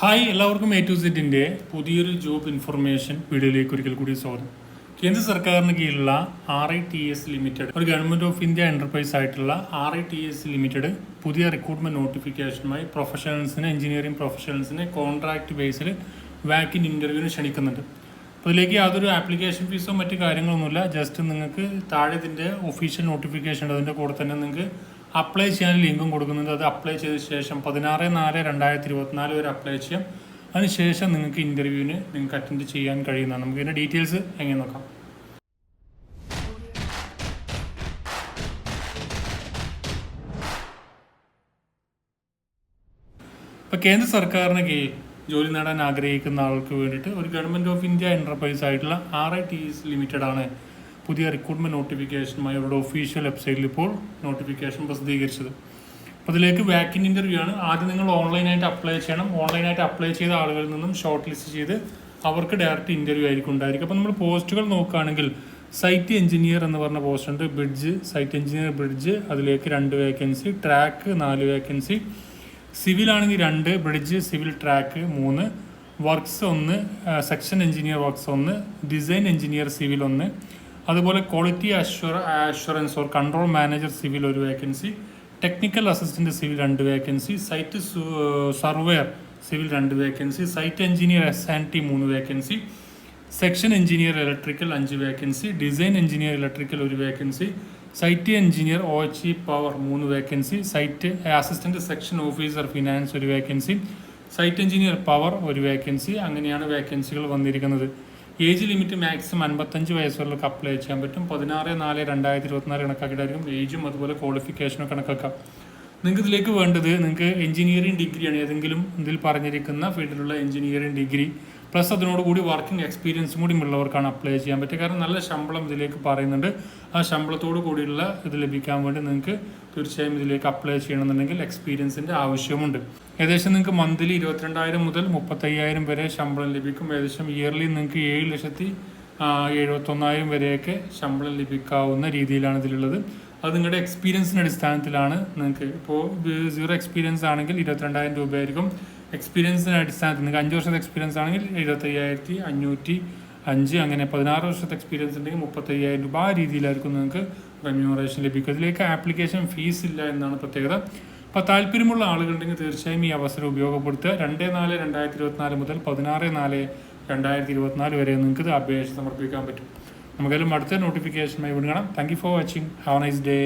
Hi എല്ലാവർക്കും A to സെറ്റിന്റെ പുതിയൊരു ജോബ് ഇൻഫർമേഷൻ വീഡിയോയിലേക്ക് ഒരിക്കൽ കൂടി സ്വാഗതം. കേന്ദ്ര സർക്കാരിന് കീഴിലുള്ള R I T S limited ഒരു ഗവൺമെന്റ് ഓഫ് ഇന്ത്യ എന്റർപ്രൈസ് ആയിട്ടുള്ള R I T S limited പുതിയ റിക്രൂട്ട്മെന്റ് നോട്ടിഫിക്കേഷനുമായി പ്രൊഫഷണൽസിന് എഞ്ചിനീയറിംഗ് പ്രൊഫഷണൽസിന് കോൺട്രാക്ട് ബേസിൽ വാക്കിൻ ഇന്റർവ്യൂവിന് ക്ഷണിക്കുന്നുണ്ട്. അപ്പോൾ ഇതിലേക്ക് യാതൊരു ആപ്ലിക്കേഷൻ ഫീസോ മറ്റു കാര്യങ്ങളൊന്നുമില്ല. ജസ്റ്റ് നിങ്ങൾക്ക് താഴെ ഇതിന്റെ ഒഫീഷ്യൽ നോട്ടിഫിക്കേഷൻ ഉണ്ട്. അതിന്റെ കൂടെ തന്നെ നിങ്ങൾക്ക് അപ്ലൈ ചെയ്യാൻ ലിങ്കും കൊടുക്കുന്നുണ്ട്. അത് അപ്ലൈ ചെയ്ത ശേഷം പതിനാറ് നാല് രണ്ടായിരത്തി ഇരുപത്തിനാല് വരെ അപ്ലൈ ചെയ്യാം. അതിനുശേഷം നിങ്ങൾക്ക് ഇന്റർവ്യൂവിന് നിങ്ങൾക്ക് അറ്റൻഡ് ചെയ്യാൻ കഴിയുന്നതാണ്. നമുക്ക് ഇതിന്റെ ഡീറ്റെയിൽസ് എങ്ങനെ നോക്കാം. ഇപ്പോൾ കേന്ദ്ര സർക്കാരിന് ജോലി നേടാൻ ആഗ്രഹിക്കുന്ന ആൾക്ക് വേണ്ടിയിട്ട് ഒരു ഗവൺമെന്റ് ഓഫ് ഇന്ത്യ എന്റർപ്രൈസ് ആയിട്ടുള്ള ആർ ഐ ടി ലിമിറ്റഡ് ആണ് പുതിയ റിക്രൂട്ട്മെന്റ് നോട്ടിഫിക്കേഷനുമായി അവരുടെ ഒഫീഷ്യൽ വെബ്സൈറ്റിൽ ഇപ്പോൾ നോട്ടിഫിക്കേഷൻ പ്രസിദ്ധീകരിച്ചത്. അപ്പോൾ അതിലേക്ക് വാക്കിൻ ഇന്റർവ്യൂ ആണ്. ആദ്യം നിങ്ങൾ ഓൺലൈനായിട്ട് അപ്ലൈ ചെയ്യണം. ഓൺലൈനായിട്ട് അപ്ലൈ ചെയ്ത ആളുകളിൽ നിന്നും ഷോർട്ട് ലിസ്റ്റ് ചെയ്ത് അവർക്ക് ഡയറക്റ്റ് ഇന്റർവ്യൂ ആയിരിക്കും ഉണ്ടായിരിക്കും അപ്പോൾ നമ്മൾ പോസ്റ്റുകൾ നോക്കുകയാണെങ്കിൽ സൈറ്റ് എഞ്ചിനീയർ എന്ന് പറഞ്ഞ പോസ്റ്റ് ഉണ്ട്. ബ്രിഡ്ജ് സൈറ്റ് എഞ്ചിനീയർ ബ്രിഡ്ജ് അതിലേക്ക് രണ്ട് വേക്കൻസി ട്രാക്ക് നാല് വേക്കൻസി സിവിൽ ആണെങ്കിൽ രണ്ട് ബ്രിഡ്ജ് സിവിൽ ട്രാക്ക് മൂന്ന്. വർക്ക്സ് ഒന്ന് സെക്ഷൻ എഞ്ചിനീയർ വർക്ക്സ് ഒന്ന്. ഡിസൈൻ എഞ്ചിനീയർ സിവിൽ ഒന്ന്. അതുപോലെ quality assure assurance or control manager civil ഒരു വേക്കൻസി ടെക്നിക്കൽ അസിസ്റ്റന്റ് സിവിൽ രണ്ട് വേക്കൻസി സൈറ്റ് സർവേയർ സിവിൽ രണ്ട് vacancy site engineer S and T മൂന്ന് vacancy section engineer electrical അഞ്ച് vacancy design engineer electrical ഒരു vacancy site engineer O H E power മൂന്ന് vacancy site assistant section officer finance ഒരു vacancy site engineer power ഒരു vacancy അങ്ങനെയാണ് വേക്കൻസികൾ വന്നിരിക്കുന്നത്. Age limit maximum അൻപത്തഞ്ച് വയസ്സുള്ളവർക്ക് അപ്ലൈ ചെയ്യാൻ പറ്റും. പതിനാറ് നാല് രണ്ടായിരത്തി ഇരുപത്തിനാല് കണക്കാക്കിയിട്ടായിരിക്കും ഏജും അതുപോലെ ക്വാളിഫിക്കേഷനും കണക്കാക്കാം. നിങ്ങൾക്ക് ഇതിലേക്ക് വേണ്ടത് നിങ്ങൾക്ക് എഞ്ചിനീയറിംഗ് ഡിഗ്രിയാണ് ഏതെങ്കിലും ഇതിൽ പറഞ്ഞിരിക്കുന്ന ഫീൽഡിലുള്ള എഞ്ചിനീയറിംഗ് ഡിഗ്രി പ്ലസ് അതിനോടുകൂടി വർക്കിംഗ് എക്സ്പീരിയൻസും കൂടി ഉള്ളവർക്കാണ് അപ്ലൈ ചെയ്യാൻ പറ്റുക കാരണം നല്ല ശമ്പളം ഇതിലേക്ക് പറയുന്നുണ്ട്. ആ ശമ്പളത്തോടു കൂടിയുള്ള ഇത് ലഭിക്കാൻ വേണ്ടി നിങ്ങൾക്ക് തീർച്ചയായും ഇതിലേക്ക് അപ്ലൈ ചെയ്യണമെന്നുണ്ടെങ്കിൽ എക്സ്പീരിയൻസിന്റെ ആവശ്യമുണ്ട്. ഏകദേശം നിങ്ങൾക്ക് മന്ത്ലി ഇരുപത്തിരണ്ടായിരം മുതൽ മുപ്പത്തയ്യായിരം വരെ ശമ്പളം ലഭിക്കും. ഏകദേശം ഇയർലി നിങ്ങൾക്ക് ഏഴ് ലക്ഷത്തി എഴുപത്തൊന്നായിരം വരെയൊക്കെ ശമ്പളം ലഭിക്കാവുന്ന രീതിയിലാണ് ഇതിലുള്ളത്. അത് നിങ്ങളുടെ എക്സ്പീരിയൻസിന്റെ അടിസ്ഥാനത്തിലാണ് നിങ്ങൾക്ക്. ഇപ്പോൾ സീറോ എക്സ്പീരിയൻസ് ആണെങ്കിൽ ഇരുപത്തിരണ്ടായിരം രൂപയായിരിക്കും. എക്സ്പീരിയൻസിന്റെ അടിസ്ഥാനത്തിൽ നിങ്ങൾക്ക് അഞ്ച് വർഷത്തെ എക്സ്പീരിയൻസ് ആണെങ്കിൽ എഴുപത്തയ്യായിരത്തി അഞ്ഞൂറ്റി അഞ്ച് അങ്ങനെ പതിനാറ് വർഷത്തെ എക്സ്പീരിയൻസ് ഉണ്ടെങ്കിൽ മുപ്പത്തയ്യായിരം രൂപ ആ രീതിയിലായിരിക്കും നിങ്ങൾക്ക് റെമ്യൂറേഷൻ ലഭിക്കുക. ഇതിലേക്ക് ആപ്ലിക്കേഷൻ ഫീസ് ഇല്ല എന്നാണ് പ്രത്യേകത. അപ്പോൾ താല്പര്യമുള്ള ആളുകളുണ്ടെങ്കിൽ തീർച്ചയായും ഈ അവസരം ഉപയോഗപ്പെടുത്തുക. രണ്ട് നാല് രണ്ടായിരത്തി ഇരുപത്തിനാല് മുതൽ പതിനാറ് നാല് രണ്ടായിരത്തി ഇരുപത്തിനാല് വരെ നിങ്ങൾക്ക് ഇത് അപേക്ഷ സമർപ്പിക്കാൻ പറ്റും. നമുക്കെല്ലാം അടുത്ത നോട്ടിഫിക്കേഷനുമായി വിടുകണം thank you for watching have nice day